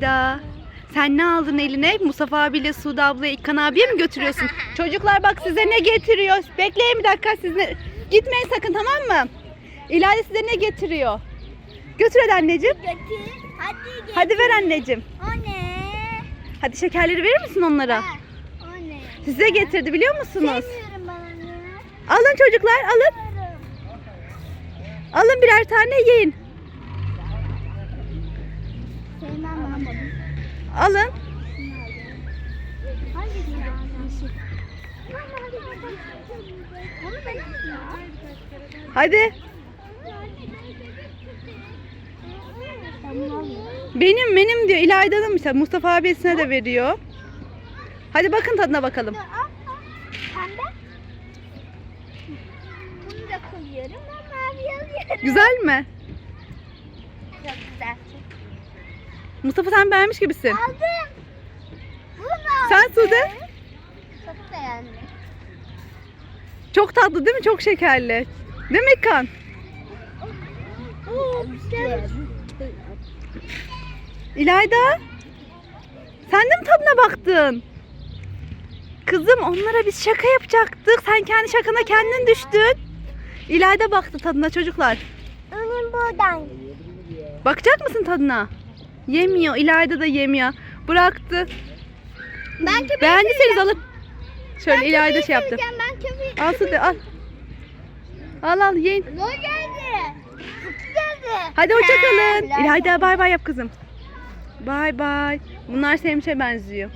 İlayda. Sen ne aldın eline? Mustafa abiyle Sude ablayı İlkan abiye mi götürüyorsun? Çocuklar bak size ne getiriyor. Bekleyin bir dakika siz ne... Gitmeyin sakın tamam mı? İlayda size ne getiriyor? Götür hadi anneciğim. Götür. Hadi götür. Hadi ver anneciğim. O ne? Hadi şekerleri verir misin onlara? Ha, O ne? Size getirdi biliyor musunuz? Sevmiyorum ben onu. Alın çocuklar alın. Alın birer tane yiyin. Alın. Hadi. Benim benim diyor. İlayda'nın mesela Mustafa abisine de veriyor. Hadi bakın tadına bakalım. Bunu da koyuyorum. Ben mavi alıyorum. Güzel mi? Çok güzel. Mustafa sen beğenmiş gibisin. Aldım. Bunu Sen aldım. Sude? Çok beğendim. Çok tatlı değil mi? Çok şekerli. Değil mi güzel. İlayda. Sen de mi tadına baktın? Kızım onlara biz şaka yapacaktık. Sen kendi şakana kendin düştün. İlayda baktı tadına çocuklar. Onun buradan. Bakacak mısın tadına? Yemiyor. İlayda da yemiyor. Bıraktı. Ben köpeği Beğendiyseniz alın. Şöyle İlayda şey yaptı. Ben köpeği. Al Sude al. Al al yiyin. Ne geldi? Geldi. Hadi hoşça kalın. Ha, İlayda bay bay yap kızım. Bay bay. Bunlar Sevinç'e benziyor.